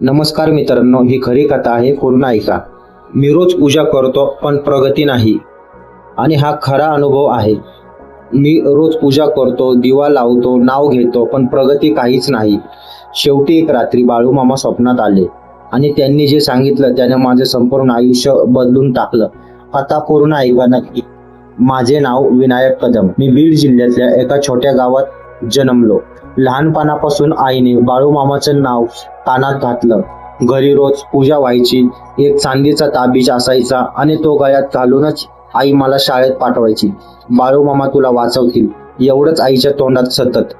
नमस्कार मित्रांनो ही खरी कथा आहे पूर्ण ऐका. मी रोज पूजा करतो पण प्रगती नाही. आणि हा खरा अनुभव आहे. मी रोज पूजा करतो दिवा लावतो नाव घेतो पण प्रगती काहीच नाही. शेवटी एक रात्री बाळू मामा स्वप्नात आले. आणि त्यांनी जे सांगितलं त्याने माझे संपूर्ण आयुष्य बदलून टाकलं. आता पूर्ण ऐका नक्की. माझे नाव विनायक कदम. मी बीड जिल्ह्यातल्या एका छोट्या गावात जन्मलो. लहानपणापासून आईने बाळूमामाचं नाव कानात घातलं. घरी रोज पूजा व्हायची एक चांदीचा ताबीज असायचा आणि तो गळ्यात घालूनच आई मला शाळेत पाठवायची. बाळू मामा तुला वाचवतील एवढंच आईच्या तोंडात सतत.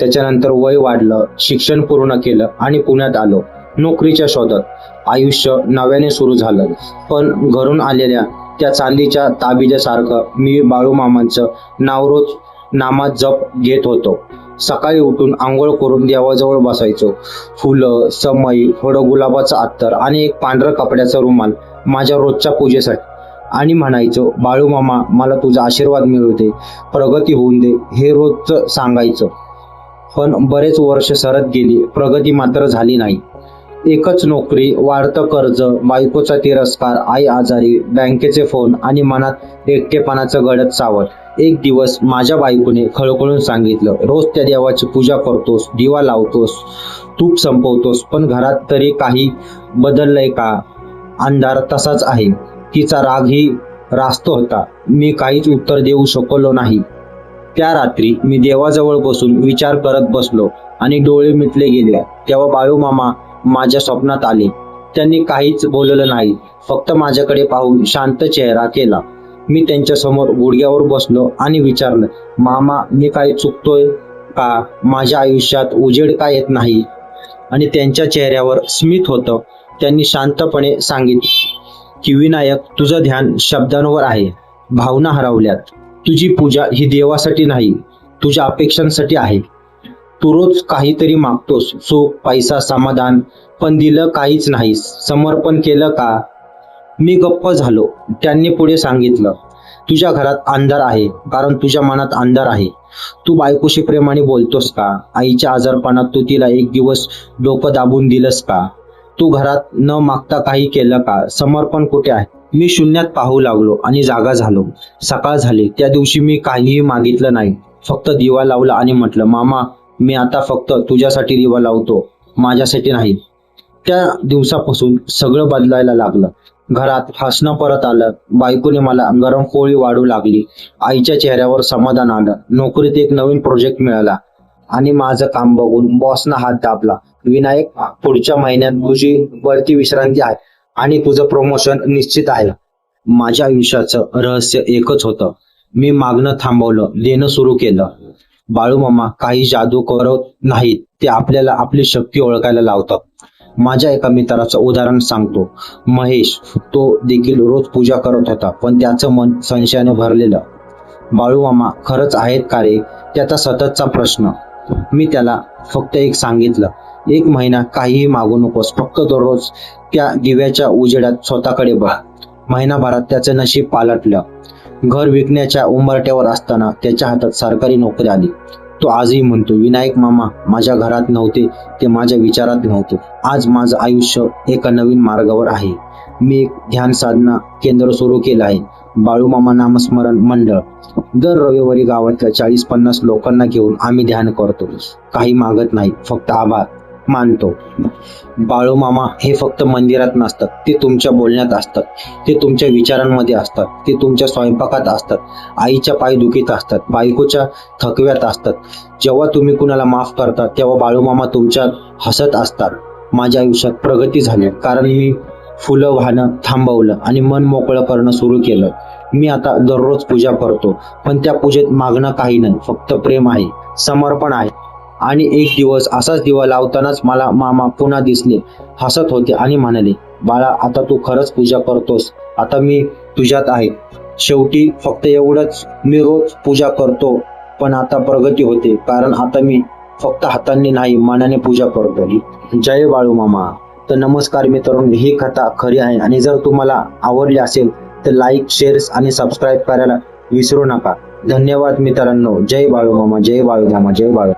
त्याच्यानंतर वय वाढलं शिक्षण पूर्ण केलं आणि पुण्यात आलो. नोकरीच्या शोधात. आयुष्य नव्याने सुरू झालं. पण घरून आलेल्या त्या चांदीच्या ताबीजासारखं मी बाळूमामांचं नाव रोज नामात जप घेत होतो. सकाळी उठून आंघोळ करून देवाजवळ बसायचो. फुलं समई थोडं गुलाबाचं अत्तर आणि एक पांढरं कपड्याचा रुमाल माझ्या रोजच्या पूजेसाठी. आणि म्हणायचो बाळू मामा मला तुझा आशीर्वाद मिळू दे प्रगती होऊन दे हे रोजचं सांगायचं. पण बरेच वर्ष सरत गेली प्रगती मात्र झाली नाही. एकच नोकरी वाढतं कर्ज बायकोचा तिरस्कार आई आजारी बँकेचे फोन आणि मनात एकटेपणाचं गडद सावट एक दिवस माझ्या बायकोने खळखळून सांगितलं रोज त्या देवाची पूजा करतोस दिवा लावतोस तूप संपवतोस पण घरात तरी काही बदललंय का? अंधार तसाच आहे. तिचा रागही रास्त होता. मी काहीच उत्तर देऊ शकलो नाही. त्या रात्री मी देवाजवळ बसून विचार करत बसलो आणि डोळे मिटले गेले. तेव्हा बायोमामा माझ्या स्वप्नात आले. त्यांनी काहीच बोललं नाही. फक्त माझ्याकडे पाहून शांत चेहरा केला. मी त्यांच्यासमोर गुडघ्यावर बसलो आणि विचारलं मामा मी काय चुकतोय का? माझ्या आयुष्यात उजेड का येत नाही? आणि त्यांच्या चेहऱ्यावर स्मित होतं. त्यांनी शांतपणे सांगितलं की विनायक तुझं ध्यान शब्दांवर आहे. भावना हरवल्यात. तुझी पूजा ही देवासाठी नाही तुझ्या अपेक्षांसाठी आहे. तू रोज काहीतरी मागतोस सुख पैसा समाधान पण दिलं काहीच नाही. समर्पण केलं का? मी गप्प झालो. त्यांनी पुढे सांगितलं तुझ्या घरात अंधार आहे कारण तुझ्या मनात अंधार आहे. तू बायकोशी प्रेमाने बोलतोस का? आईच्या आजारपणात तू तिला एक दिवस डोकं दाबून दिलंस का? तू घरात न मागता काही केलं का? समर्पण कुठे आहे? मी शून्यात पाहू लागलो आणि जागा झालो. सकाळ झाली. त्या दिवशी मी काहीही मागितलं नाही. फक्त दिवा लावला आणि म्हटलं मामा मी आता फक्त तुझ्यासाठी दिवा लावतो. माझ्यासाठी नाही. त्या दिवसापासून सगळं बदलायला लागलं. घरात हसणं परत आलं. बायकोने मला गरम पोळी वाढू लागली. आईच्या चेहऱ्यावर समाधान आलं. नोकरीत एक नवीन प्रोजेक्ट मिळाला. आणि माझं काम बघून बॉसनं हात दाबला. विनायक पुढच्या महिन्यात तुझी वरती विश्रांती आहे आणि तुझं प्रमोशन निश्चित आहे. माझ्या आयुष्याचं रहस्य एकच होतं. मी मागणं थांबवलं देणं सुरू केलं. बाळू मामा काही जादू करत नाहीत. ते आपल्याला आपली शक्ती ओळखायला लावतात. माझ्या एका मित्राचं उदाहरण सांगतो. महेश तो देखील रोज पूजा करत होता पण त्याचं मन संशयाने भरलेलं. बाळू मामा खरंच आहेत का रे? त्याचा सततचा प्रश्न. मी त्याला फक्त एक सांगितलं एक महिना काहीही मागू नकोस फक्त दररोज त्या दिव्याच्या उजेडात स्वतःकडे बघ. महिनाभरात त्याचं नशीब पालटलं. घर विकण्याच्या उंबरट्यावर असताना त्याच्या हातात सरकारी नोकरी आली. तो आजही म्हणतो विनायक मामा माझ्या घरात नव्हते ते माझ्या विचारात नव्हते. आज माझं आयुष्य एका नवीन मार्गावर आहे. मी एक ध्यान साधना केंद्र सुरू केलं आहे. बाळूमामा नामस्मरण मंडळ. दर रविवारी गावातल्या चाळीस पन्नास लोकांना घेऊन आम्ही ध्यान करतो. काही मागत नाही फक्त आभार. मानतो. बाळूमामा हे फक्त मंदिरात नसतात. ते तुमच्या बोलण्यात असतात. ते तुमच्या विचारांमध्ये असतात. ते तुमच्या स्वयंपाकात असतात. आईच्या पायदुखीत असतात. बायकोच्या थकव्यात असतात. जेव्हा तुम्ही कुणाला माफ करता तेव्हा बाळूमामा तुमच्यात हसत असतात. माझ्या आयुष्यात प्रगती झाली. कारण मी फुलं वाहणं थांबवलं आणि मन मोकळं करणं सुरू केलं. मी आता दररोज पूजा करतो. पण त्या पूजेत मागणं काही नाही. फक्त प्रेम आहे. समर्पण आहे. आणि एक दिवस असाच दिवा लावतानाच मला मामा पुन्हा दिसले. हसत होते आणि म्हणाले बाळा आता तू खरंच पूजा करतोस. आता मी तुझ्यात आहे. शेवटी फक्त एवढंच मी रोज पूजा करतो. पण आता प्रगती होते. कारण आता मी फक्त हातांनी नाही मनाने पूजा करतो. जय बाळू मामा. तर नमस्कार मित्रांनो ही कथा खरी आहे. आणि जर तुम्हाला आवडली असेल तर लाईक शेअर आणि सबस्क्राईब करायला विसरू नका. धन्यवाद मित्रांनो. जय बाळू मामा जय बाळू मामा जय बाळू